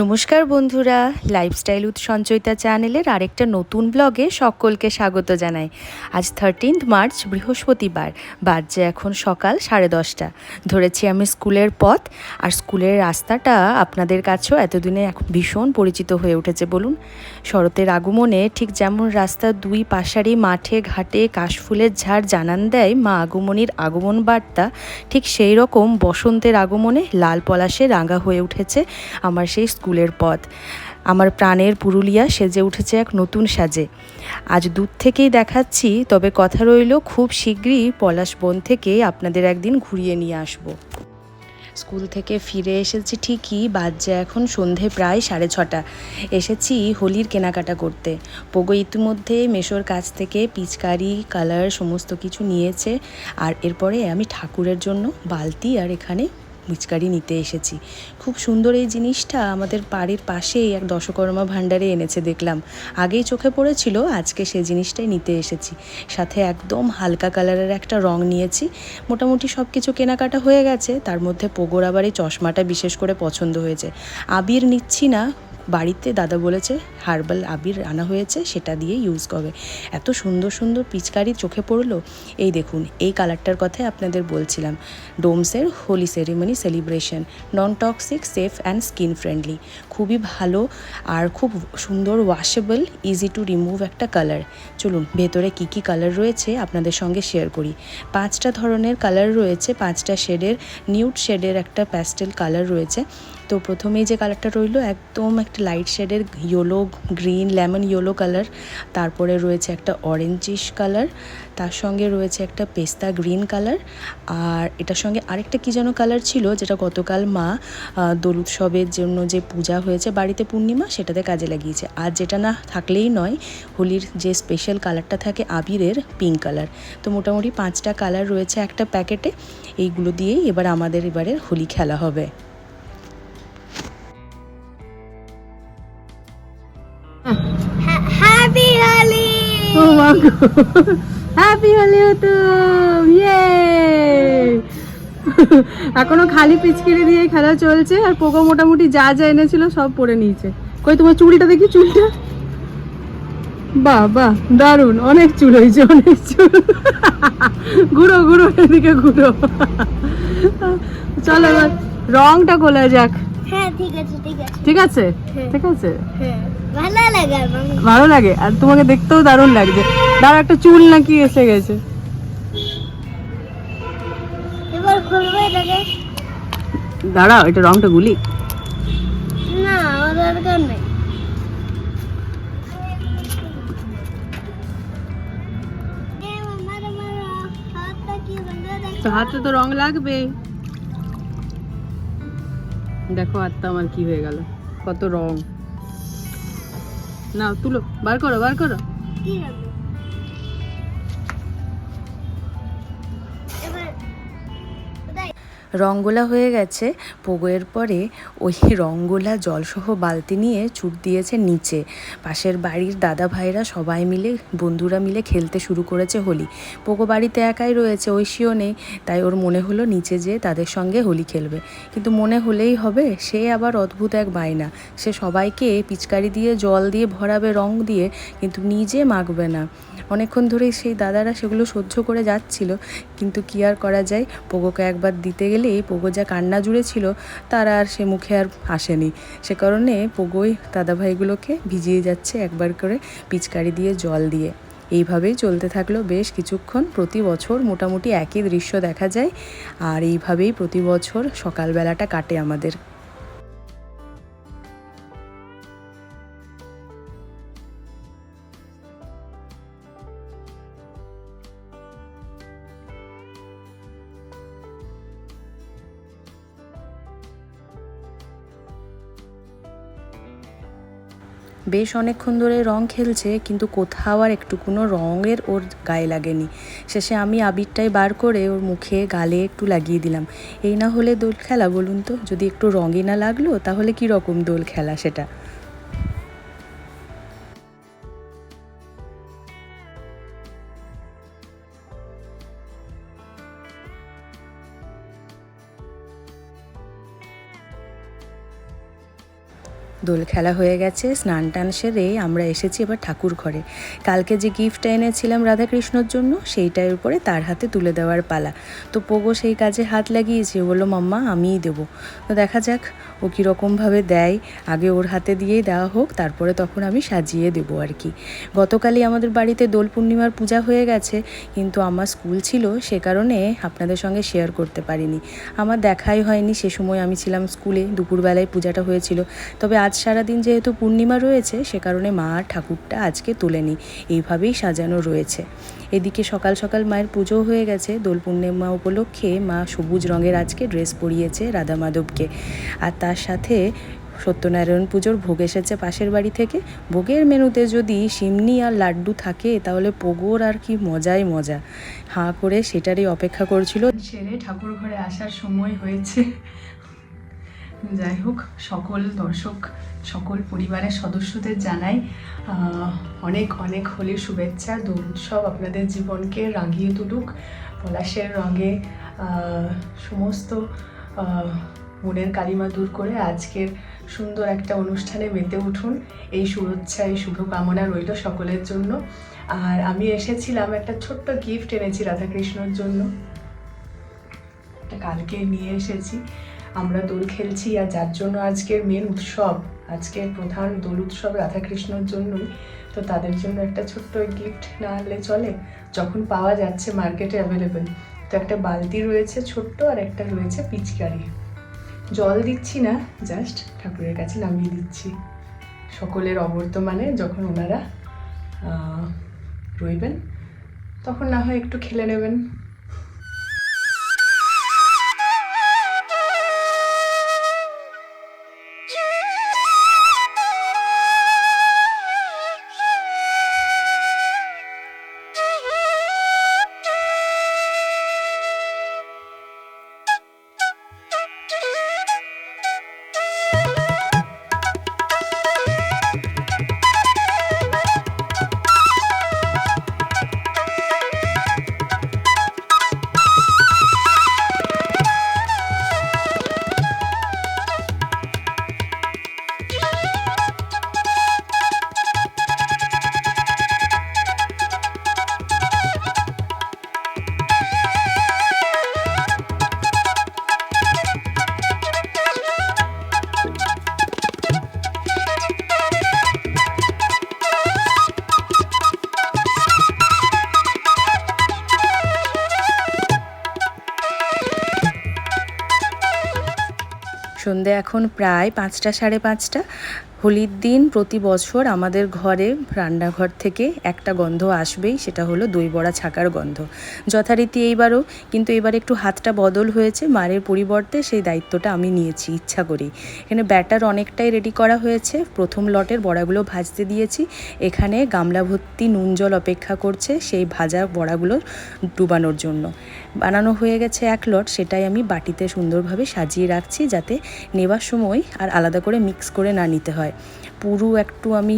নমস্কার বন্ধুরা লাইফস্টাইল উৎ সঞ্চয়িতা চ্যানেলের আরেকটা নতুন ব্লগে সকলকে স্বাগত জানাই। আজ থার্টিন্থ মার্চ বৃহস্পতিবার, বাজছে এখন সকাল সাড়ে দশটা। ধরেছি আমি স্কুলের পথ, আর স্কুলের রাস্তাটা আপনাদের কাছেও এতদিনে এখন ভীষণ পরিচিত হয়ে উঠেছে, বলুন। শরতের আগমনে ঠিক যেমন রাস্তার দুই পাশারি মাঠে, ঘাটে, কাশফুলের ঝাড় জানান দেয় মা আগমনীর আগমন বার্তা, ঠিক সেই রকম বসন্তের আগমনে লাল পলাশে রাঙা হয়ে উঠেছে আমার সেই স্কুলের পথ। আমার প্রাণের পুরুলিয়া সেজে উঠেছে এক নতুন সাজে। আজ দূর থেকেই দেখাচ্ছি, তবে কথা রইল খুব শীঘ্রই পলাশ বন থেকে আপনাদের একদিন ঘুরিয়ে নিয়ে আসব। স্কুল থেকে ফিরে এসেছি ঠিকই, বাজছে এখন সন্ধে প্রায় সাড়ে ছটা। এসেছি হোলির কেনাকাটা করতে। পোগো ইতিমধ্যে মেশোর কাছ থেকে পিচকারি, কালার সমস্ত কিছু নিয়েছে। আর এরপরে আমি ঠাকুরের জন্য বালতি আর এখানে পিচকারি নিতে এসেছি। খুব সুন্দর এই জিনিসটা আমাদের বাড়ির পাশেই এক দশকর্মা ভাণ্ডারে এনেছে দেখলাম। আগেই চোখে পড়েছিল, আজকে সেই জিনিসটাই নিতে এসেছি। সাথে একদম হালকা কালারের একটা রং নিয়েছি। মোটামুটি সব কিছু কেনাকাটা হয়ে গেছে, তার মধ্যে পোগোর আবার এই চশমাটা বিশেষ করে পছন্দ হয়েছে। আবির নিচ্ছি না বাড়িতে দাদা বলেছে, হার্বাল আবির আনা হয়েছে, সেটা দিয়ে ইউজ করবে। এত সুন্দর সুন্দর পিচকারি চোখে পড়ল। এই দেখুন, এই কালারটার কথাই আপনাদের বলছিলাম। ডোমসের Holi ceremony celebration non toxic safe and skin friendly খুবই ভালো আর খুব সুন্দর ওয়াশেবল ইজি টু রিমুভ একটা কালার চলুন, ভেতরে কি কি কালার রয়েছে আপনাদের সঙ্গে শেয়ার করি। পাঁচটা ধরনের কালার রয়েছে, পাঁচটা শেডের নিউট শেডের একটা প্যাস্টেল কালার রয়েছে। তো প্রথমেই যে কালারটা রইল, একদম একটা লাইট শেডের yellow green lemon yellow colour তারপরে রয়েছে একটা অরেঞ্জিশ কালার তার সঙ্গে রয়েছে একটা পেস্তা গ্রিন কালার আর এটার সঙ্গে আরেকটা কী যেন কালার ছিল, যেটা গতকাল মা দোল উৎসবের জন্য যে পূজা হয়েছে, বাড়িতে পূর্ণিমা, সেটাতে কাজে লাগিয়েছে। আর যেটা না থাকলেই নয়, হোলির যে স্পেশাল কালারটা থাকে আবিরের পিঙ্ক কালার তো মোটামুটি পাঁচটা কালার রয়েছে একটা প্যাকেটে এইগুলো দিয়েই এবার আমাদের এবারে হোলি খেলা হবে। হ্যাপি হোলি ও মাগো হ্যাপি হলি তো ইয়ে এখনও খালি পিচকিরি দিয়ে খেলা চলছে আর পোকো মোটামুটি যা যা এনেছিল সব পরে নিয়েছে। কই তোমার চুলটা দেখি চুলটা বাহ বাহ দারুণ। অনেক চুল হয়েছে অনেক চুল। ঘুরো ঘুরো এদিকে ঘুরো। চলো এবার রংটা গোলা যাক। হ্যাঁ ঠিক আছে ঠিক আছে। ঠিক আছে? হ্যাঁ। ঠিক আছে? হ্যাঁ। ভালো লাগে ভালো লাগে? আর তোমাকে দেখতেও দারুণ লাগছে। দাঁড়া একটা চুল নাকি এসে গেছে। দাঁড়াও এটা রংটা গুলি। না আমার দরকার নেই। তো হাতে তো রং লাগবে। দেখো হাতটা আমার কি হয়ে গেল। কত রং। না তুলো। বার করো বার করো। রঙ্গোলা হয়ে গেছে। পোগোয়ের পরে ওই রঙ্গোলা জলসহ বালতি নিয়ে ছুট দিয়েছে নিচে। পাশের বাড়ির দাদা ভাইরা সবাই মিলে, বন্ধুরা মিলে খেলতে শুরু করেছে হোলি। পোগো বাড়িতে একাই রয়েছে, ঐশীও নেই। তাই ওর মনে হলো নিচে যেয়ে তাদের সঙ্গে হোলি খেলবে। কিন্তু মনে হলেই হবে, সে আবার অদ্ভুত এক বায়না। সে সবাইকে পিচকারি দিয়ে, জল দিয়ে, ভরাবে, রং দিয়ে, কিন্তু নিজে মাখবে না। অনেকক্ষণ ধরেই সেই দাদারা সেগুলো সহ্য করে যাচ্ছিল। কিন্তু কি আর করা যায়? পোগোকে একবার দিতে গেলেই পোগো যা কান্না জুড়ে ছিল তারা আর সে মুখে আর আসেনি। সে কারণে পোগোই দাদাভাইগুলোকে ভিজিয়ে যাচ্ছে একবার করে পিচকারি দিয়ে জল দিয়ে। এইভাবেই চলতে থাকল বেশ কিছুক্ষণ। প্রতি বছর মোটামুটি একই দৃশ্য দেখা যায়, আর এইভাবেই প্রতি বছর সকালবেলাটা কাটে আমাদের। বেশ অনেকক্ষণ ধরে রং খেলছে, কিন্তু কোথাও আর একটু কোনো রঙের ওর গায়ে লাগেনি। শেষে আমি আবিরটাই বার করে ওর মুখে, গালে একটু লাগিয়ে দিলাম। এই না হলে দোল খেলা, বলুন তো? যদি একটু রঙই না লাগল, তাহলে কি রকম দোল খেলা সেটা? দোল খেলা হয়ে গেছে, স্নান টান সেরে আমরা এসেছি এবার ঠাকুর ঘরে। কালকে যে গিফটটা এনেছিলাম রাধাকৃষ্ণর জন্য, সেইটার উপরে তার হাতে তুলে দেওয়ার পালা। তো পোগো সেই কাজে হাত লাগিয়েছে, বলল, মাম্মা, আমিই দেবো। তো দেখা যাক ও কীরকমভাবে দেয়। আগে ওর হাতে দিয়েই দেওয়া হোক, তারপরে তখন আমি সাজিয়ে দেবো আর কি। গতকালই আমাদের বাড়িতে দোল পূর্ণিমার পূজা হয়ে গেছে, কিন্তু আমার স্কুল ছিল, সে কারণে আপনাদের সঙ্গে শেয়ার করতে পারিনি। আমার দেখাই হয়নি, সে সময় আমি ছিলাম স্কুলে, দুপুরবেলায় পূজাটা হয়েছিল। তবে আজ সারাদিন যেহেতু পূর্ণিমা রয়েছে, সে কারণে মা আর ঠাকুরটা আজকে তোলেনি। এইভাবেই সাজানো রয়েছে। এদিকে সকাল সকাল মায়ের পুজো হয়ে গেছে। দোল পূর্ণিমা উপলক্ষে মা সবুজ রঙের আজকে ড্রেস পরিয়েছে রাধা মাধবকে। আর তার সাথে সত্যনারায়ণ পুজোর ভোগ এসেছে পাশের বাড়ি থেকে। ভোগের মেনুতে যদি সিমনি আর লাড্ডু থাকে, তাহলে পোগোর আর কি মজাই মজা। হাঁ করে সেটারই অপেক্ষা করছিল। সেরে ঠাকুর ঘরে আসার সময় হয়েছে। যাই হোক সকল দর্শক, সকল পরিবারের সদস্যদের জানাই অনেক অনেক হোলির শুভেচ্ছা দোল উৎসব আপনাদের জীবনকে রাঙিয়ে তুলুক, পলাশের রঙে সমস্ত মনের কালিমা দূর করে আজকের সুন্দর একটা অনুষ্ঠানে মেতে উঠুন। এই শুভেচ্ছা, এই শুভকামনা রইল সকলের জন্য। আর আমি এসেছিলাম একটা ছোট্ট গিফট এনেছি রাধাকৃষ্ণর জন্য। কালকে নিয়ে এসেছি। আমরা দোল খেলছি আর যার জন্য আজকের মেন উৎসব, আজকের প্রধান দোল উৎসব রাধাকৃষ্ণর জন্যই। তো তাদের জন্য একটা ছোট্ট গিফট না আনলে চলে। যখন পাওয়া যাচ্ছে মার্কেটে অ্যাভেলেবেল তো একটা বালতি রয়েছে ছোট্ট আর একটা রয়েছে পিচকারি। জল দিচ্ছি না জাস্ট ঠাকুরের কাছে নামিয়ে দিচ্ছি। সকলের অবর্তমানে যখন ওনারা রইবেন, তখন না হয় একটু খেলে নেবেন। সন্ধে এখন প্রায় পাঁচটা সাড়ে পাঁচটা। হোলির দিন প্রতি বছর আমাদের ঘরে রান্নাঘর থেকে একটা গন্ধ আসবেই, সেটা হলো দই বড়া ছাকার গন্ধ। যথারীতি এইবারও, কিন্তু এবার একটু হাতটা বদল হয়েছে, মারের পরিবর্তে সেই দায়িত্বটা আমি নিয়েছি, ইচ্ছা করেই। এখানে ব্যাটার অনেকটাই রেডি করা হয়েছে, প্রথম লটের বড়াগুলো ভাজতে দিয়েছি, এখানে গামলা ভর্তি নুন জল অপেক্ষা করছে, সেই ভাজা বড়াগুলো ডুবানোর জন্য। বানানো হয়ে গেছে এক লট, সেটাই আমি বাটিতে সুন্দরভাবে সাজিয়ে রাখছি, যাতে নেবার সময় আর আলাদা করে মিক্স করে না নিতে হয়। পুরো একটু আমি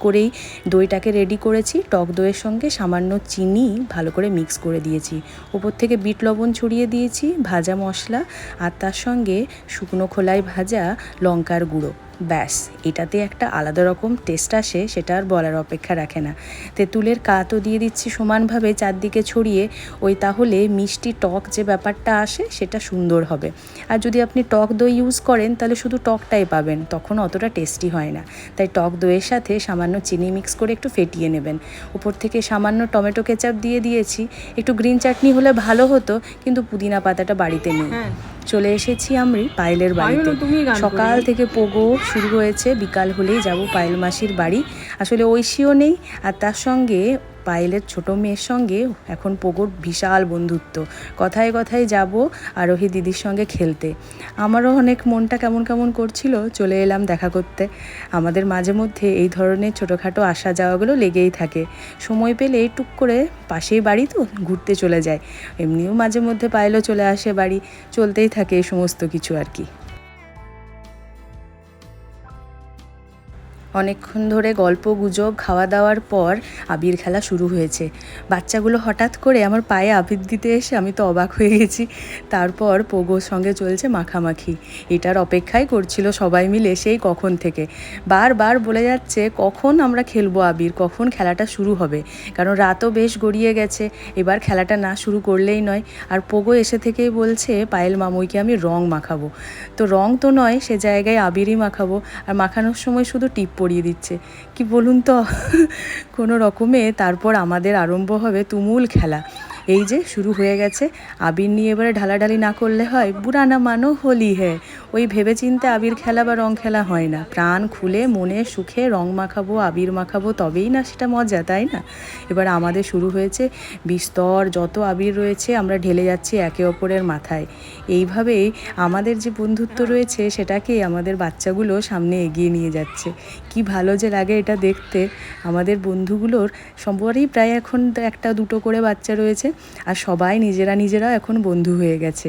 করেই দইটাকে রেডি করেছি। টক দইয়ের সঙ্গে সামান্য চিনি ভালো করে মিক্স করে দিয়েছি। ওপর থেকে বিট লবণ ছড়িয়ে দিয়েছি, ভাজা মশলা আর তার সঙ্গে শুকনো খোলায় ভাজা লঙ্কার গুঁড়ো। ব্যাস, এটাতে একটা আলাদা রকম টেস্ট আসে, সেটা আর বলার অপেক্ষা রাখে না। তেঁতুলের কাতও দিয়ে দিচ্ছি সমানভাবে চারদিকে ছড়িয়ে, ওই তাহলে মিষ্টি টক যে ব্যাপারটা আসে, সেটা সুন্দর হবে। আর যদি আপনি টক দই ইউজ করেন, তাহলে শুধু টকটাই পাবেন, তখন অতটা টেস্টি হয় না। তাই টক দইয়ের সাথে সামান্য চিনি মিক্স করে একটু ফেটিয়ে নেবেন। উপর থেকে সামান্য টমেটো কেচাপ দিয়ে দিয়েছি। একটু গ্রিন চাটনি হলে ভালো হতো, কিন্তু পুদিনা পাতাটা বাড়িতে নেই। হ্যাঁ। চলে এসেছি আমি পায়েলের বাড়িতে। সকাল থেকে পোগো শুরু হয়েছে বিকাল হলেই যাব পায়েল মাসির বাড়ি। আসলে ঐশীও নেই আর তার সঙ্গে পায়েলের ছোট মেয়ের সঙ্গে এখন পোগোর বিশাল বন্ধুত্ব। কথায় কথায় যাব আরোহী দিদির সঙ্গে খেলতে। আমারও অনেক মনটা কেমন কেমন করছিল, চলে এলাম দেখা করতে। আমাদের মাঝে মধ্যে এই ধরনের ছোটোখাটো আসা যাওয়াগুলো লেগেই থাকে। সময় পেলে টুক করে পাশেই বাড়ি তো ঘুরতে চলে যায়। এমনিও মাঝে মধ্যে পায়েলও চলে আসে বাড়ি, চলতেই থাকে এই সমস্ত কিছু আর কি। অনেকক্ষণ ধরে গল্প, গুজব খাওয়া দাওয়ার পর আবির খেলা শুরু হয়েছে। বাচ্চাগুলো হঠাৎ করে আমার পায়ে আবির দিতে এসে আমি তো অবাক হয়ে গেছি। তারপর পোগোর সঙ্গে চলছে মাখামাখি। এটার অপেক্ষাই করছিল সবাই মিলে সেই কখন থেকে। বারবার বলে যাচ্ছে, কখন আমরা খেলব আবির? কখন খেলাটা শুরু হবে? কারণ রাতও বেশ গড়িয়ে গেছে। এবার খেলাটা না শুরু করলেই নয়। আর পোগো এসে থেকেই বলছে, পায়েল মামুইকে আমি রং মাখাবো। তো রং তো নয়, সে জায়গায় আবিরই মাখাবো। আর মাখানোর সময় শুধু টিপ পরিয়ে দিচ্ছে। কি বলুন তো? কোনো রকমে তারপর আমাদের আরম্ভ হবে তুমুল খেলা। এই যে শুরু হয়ে গেছে। আবির নিয়ে এবারে ঢালাঢালি না করলে হয় বুড়ানা মানো হোলি হে। ওই ভেবে চিন্তে আবির খেলা বা রং খেলা হয় না। প্রাণ খুলে মনে সুখে রং মাখাবো, আবির মাখাবো, তবেই না সেটা মজা, তাই না? এবার আমাদের শুরু হয়েছে বিস্তর, যত আবির রয়েছে আমরা ঢেলে যাচ্ছি একে অপরের মাথায়। এইভাবেই আমাদের যে বন্ধুত্ব রয়েছে সেটাকে আমাদের বাচ্চাগুলো সামনে এগিয়ে নিয়ে যাচ্ছে। কি ভালো যে লাগে এটা দেখতে। আমাদের বন্ধুগুলোর সবারই প্রায় এখন একটা দুটো করে বাচ্চা রয়েছে। আর সবাই নিজেরা নিজেরা এখন বন্ধু হয়ে গেছে।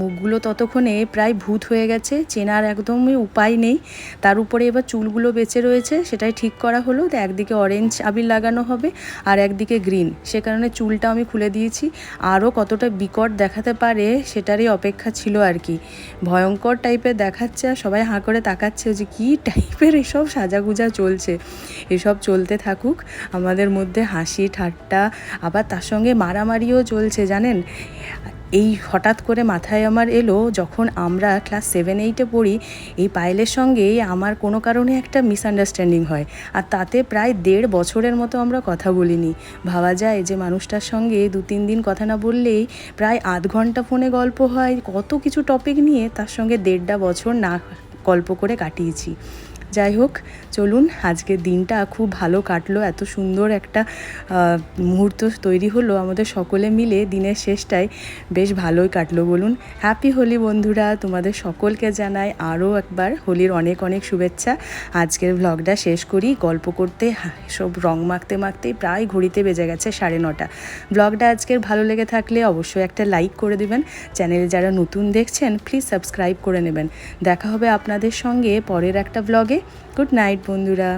মুখগুলো ততক্ষণে প্রায় ভূত হয়ে গেছে, চেনার একদমই উপায় নেই। তার উপরে এবার চুলগুলো বেঁচে রয়েছে, সেটাই ঠিক করা হলো। তো একদিকে অরেঞ্জ আবির লাগানো হবে আর একদিকে গ্রিন সে কারণে চুলটা আমি খুলে দিয়েছি। আরও কতটা বিকট দেখাতে পারে সেটারই অপেক্ষা ছিল আর কি। ভয়ঙ্কর টাইপের দেখাচ্ছে আর সবাই হাঁ করে তাকাচ্ছে যে কী টাইপের এসব সাজাগুজা চলছে। এসব চলতে থাকুক, আমাদের মধ্যে হাসি, ঠাট্টা, আবার তার সঙ্গে মারামারিও চলছে, জানেন? এই হঠাৎ করে মাথায় আমার এলো যখন আমরা ক্লাস সেভেন এইটে পড়ি, এই পায়েলের সঙ্গে আমার কোনো কারণে একটা মিসআন্ডারস্ট্যান্ডিং হয়। আর তাতে প্রায় দেড় বছরের মতো আমরা কথা বলিনি। ভাবা যায় যে মানুষটার সঙ্গে দু, তিন দিন কথা না বললেই প্রায় আধ ঘণ্টা ফোনে গল্প হয়। কত কিছু টপিক নিয়ে তার সঙ্গে দেড়টা বছর না গল্প করে কাটিয়েছি। যাই হোক, চলুন আজকের দিনটা খুব ভালো কাটলো, এত সুন্দর একটা মুহূর্ত তৈরি হলো, আমাদের সকলে মিলে দিনের শেষটায় বেশ ভালোই কাটলো বলুন। হ্যাপি হোলি বন্ধুরা, তোমাদের সকলকে জানাই আরও একবার হোলির অনেক অনেক শুভেচ্ছা। আজকের ভ্লগটা শেষ করি, গল্প করতে সব রং মাখতে মাখতেই প্রায় ঘড়িতে বেজে গেছে সাড়ে নটা। ব্লগটা আজকের ভালো লেগে থাকলে অবশ্যই একটা লাইক করে দেবেন। চ্যানেলে যারা নতুন দেখছেন প্লিজ সাবস্ক্রাইব করে নেবেন। দেখা হবে আপনাদের সঙ্গে পরের একটা ব্লগে গুড নাইট বন্ধুরা।